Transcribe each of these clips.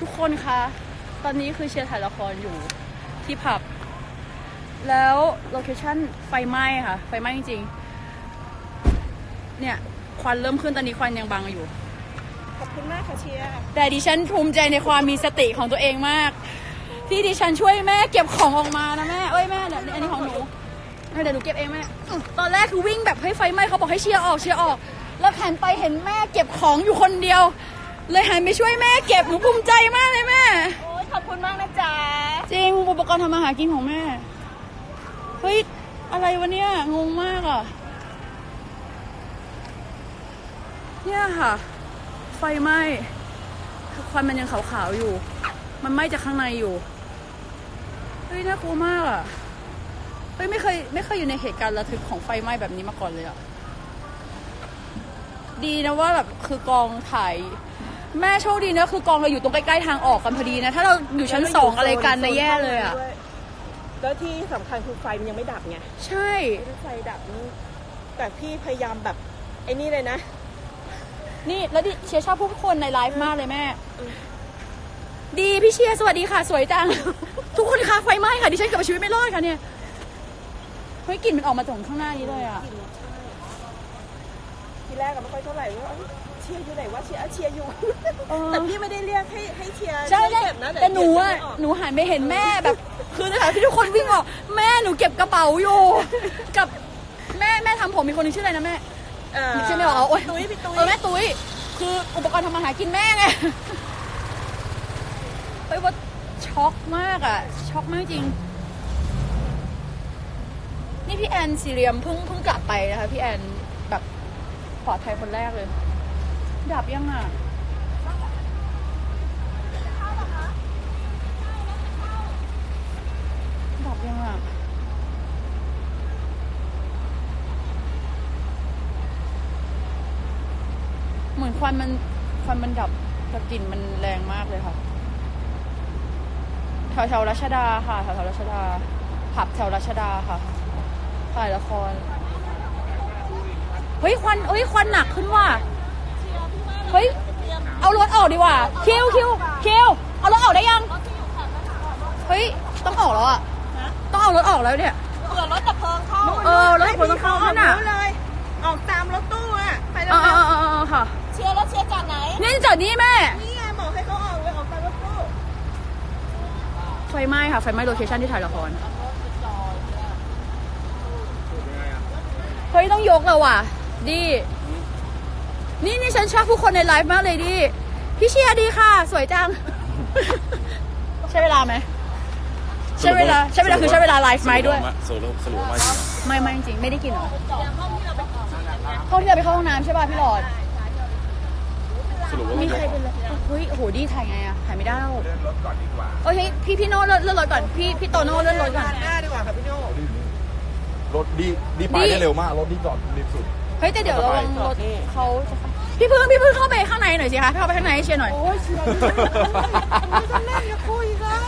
ทุกคนคะ ตอนนี้คือเชียร์ถ่ายละครอยู่ที่ผับ แล้วโลเคชั่นไฟไหม้ค่ะ ไฟไหม้จริงๆ เนี่ย ควันเริ่มขึ้นตอนนี้ควันยังบังอยู่ ขอบคุณมากค่ะเชียร์ แต่ดิฉันภูมิใจในความมีสติของตัวเองมาก ที่ดิฉันช่วยแม่เก็บของออกมานะแม่เอ้ยแม่เนี่ยอันนี้ของหนูเดี๋ยวหนูเก็บเองแม่ ตอนแรกคือวิ่งแบบให้ไฟไหม้เขาบอกให้เชียร์ออกเชียร์ออก แล้วหันไปเห็นแม่เก็บของอยู่คนเดียว เลยหันไปช่วยแม่เก็บหนูภูมิใจมากเลยแม่ โอ้ยขอบคุณมากนะจ๊ะ จริงอุปกรณ์ทำมาหากินของแม่ เฮ้ย อะไรวะเนี่ย งงมากอะ เนี่ยค่ะ ไฟไหม้คือควันมันยังขาวๆอยู่ มันไหม้จากข้างในอยู่ เฮ้ย น่ากลัวมากอะ เฮ้ย ไม่เคยไม่เคยอยู่ในเหตุการณ์ระทึกของไฟไหม้แบบนี้มาก่อนเลยอะ ดีนะว่าแบบคือกองถ่าย แม่โชคดีนะคือกองเราอยู่ตรงใกล้ๆทางออกกันพอดีนะถ้าเราอยู่ชั้นสองอะไรกันนะแย่เลยอะแล้วที่สำคัญคือไฟมันยังไม่ดับไงใช่ถ้าไฟดับนี่แต่พี่พยายามแบบไอ้นี่เลยนะ นี่แล้วดิเชียร์ชอบผู้คนในไลฟ์มากเลยแม่อืมดีพี่เชียร์สวัสดีค่ะ สวยจัง ทุกคนคะไฟไหม้ค่ะดิฉันเกับชีวิตไม่รอดค่ะเนี่ยเฮ้ยกลิ่นมันออกมาจากข้างหน้านี้เลยอะกลิ่นใช่ทีแรกก็ไม่ค่อยเท่าไหร่ว่าเอ้ยเชียร์อยู่ไหนว่าเชียร์อะเชียร์อยู่ เออ แต่พี่ไม่ได้เรียกให้ให้เชียร์ใช่ใช่เก็บนะแต่หนูอะเก็บไม่กหนูหันไปเห็นแม่แบบ คือในขณะที่ทุกคนวิ่งออก แม่หนูเก็บกระเป๋าอยู่กับแม่แม่ทำผมมีคนหนึงชื่ออะไรนะแม่เอ่อใช่ไหมบอกเอาโอ๊ย ตุ้ยพี่ตุ้ยเออแม่ตุ้ยคืออุปกรณ์ทำมาหากินแม่ไงเฮ้ยว่าช็อกมากอะ ช็อกมากจริง นี่พี่แอนซีเรียมเพิ่งเพิ่งกลับไปนะคะ พี่แอนแบบปลอดภัยคนแรกเลย ดับยังอะดับยังอะเหมือนควันมันควันมันดับแต่กลิ่นมันแรงมากเลยค่ะแถวแถวรัชดาค่ะแถวแถวรัชดาผับแถวรัชดาค่ะถ่ายละครเฮ้ยควันเฮ้ยควันหนักขึ้นว่ะ เฮ้ย เอารถออกดีกว่า คิวคิวคิวเอารถออกได้ยัง เฮ้ย ต้องออกแล้วอะ ต้องเอารถออกแล้วเนี่ย เผื่อรถดับเพลิงเข้าเออรถดับเพลิงต้องเข้าให้น่ะพี่เขาออกรู้เลย ออกตามรถตู้อะ ไปแล้วเออเออเออเออค่ะ เชียร์รถเชียร์จากไหนนี่จอดนี่แม่ นี่ไงบอกให้เขาออกเลยออกตามรถตู้ ไฟไหม้ค่ะ ไฟไหม้โลเคชั่นที่ถ่ายละครเฮ้ยต้องยกแล้วว่ะ ดี นี่นี่ฉันชอบผู้คนในไลฟ์มากเลยดิ พี่เชียร์ดีค่ะ สวยจัง ใช้เวลาไหม ใช้เวลา ใช้เวลาคือใช้เวลาไลฟ์ไหมด้วย สรุปสรุปว่าจริงเหรอไม่ไม่จริงๆไม่ได้กินเหรอห้องที่เราไปเข้าห้องน้ำใช่ป่ะพี่หลอดสรุปว่ามีไม่ใครเป็นไรเฮ้ยโอ้โหดีถ่ายไงอะถ่ายไม่ได้แล้วเลื่อนรถก่อนดีกว่าโอเคพี่พี่โน่เลื่อนเลื่อนรถก่อนพี่พี่โตโน่เลื่อนรถก่อนหน้าดีกว่าค่ะพี่โน่รถดีดีไปดีได้เร็วมากรถดีจอดดีสุด เฮ้ยแต่เดี๋ยวระวังรถเขาจะพี่พึ่งพี่พึ่งเข้าไปข้างในหน่อยสิคะเข้าไปข้างในให้เชียร์หน่อยโอ้ยเชียร์ไม่ต้องเล่นกับคุยกัน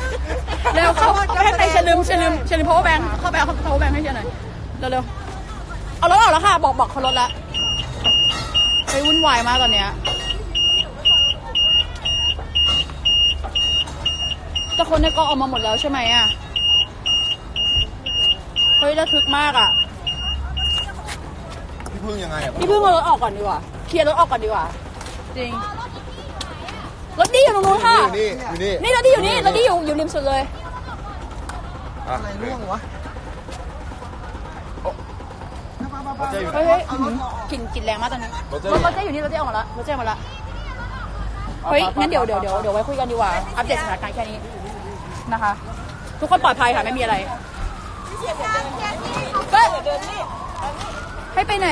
เร็วเข้าเข้าไปข้างในเชียร์ลืมเชียร์ลืมเชียร์ลืม power bank เข้าไปเอา power bank ให้เชียร์หน่อยเร็วเร็วเอารถออกแล้วค่ะบอกบอกเขารถละเฮ้ยวุ่นวายมากตอนเนี้ยแต่คนในกองออกมาหมดแล้วใช่ไหมอะเฮ้ยระทึกมากอะ พี่พึ่งยังไงอะพี่พึ่งเอารถออกก่อนดีกว่า เคลียร์รถออกก่อนดีกว่า จริง รถดีอยู่ตรงนู้นค่ะ นี่อยู่นี่นี่รถดีอยู่นี่รถดีอยู่อยู่ริมสุดเลยอะอะไรร่วงวะรถเจ๊อยู่เฮ้ยเฮ้ยอื้อหือกลิ่นกลิ่นแรงมากตอนนี้รถเจ๊รถรถเจ๊อยู่นี่รถเจ๊ออกมาแล้วรถเจ๊ออกมาแล้วเฮ้ยงั้นเดี๋ยวเดี๋ยวเดี๋ยวเดี๋ยวไว้คุยกันดีกว่า อัปเดตสถานการณ์แค่นี้นะคะ ทุกคนปลอดภัยค่ะไม่มีอะไรเชียร์เดี๋ยวเดินก็เดี๋ยวเดินนี่ให้ไปไหน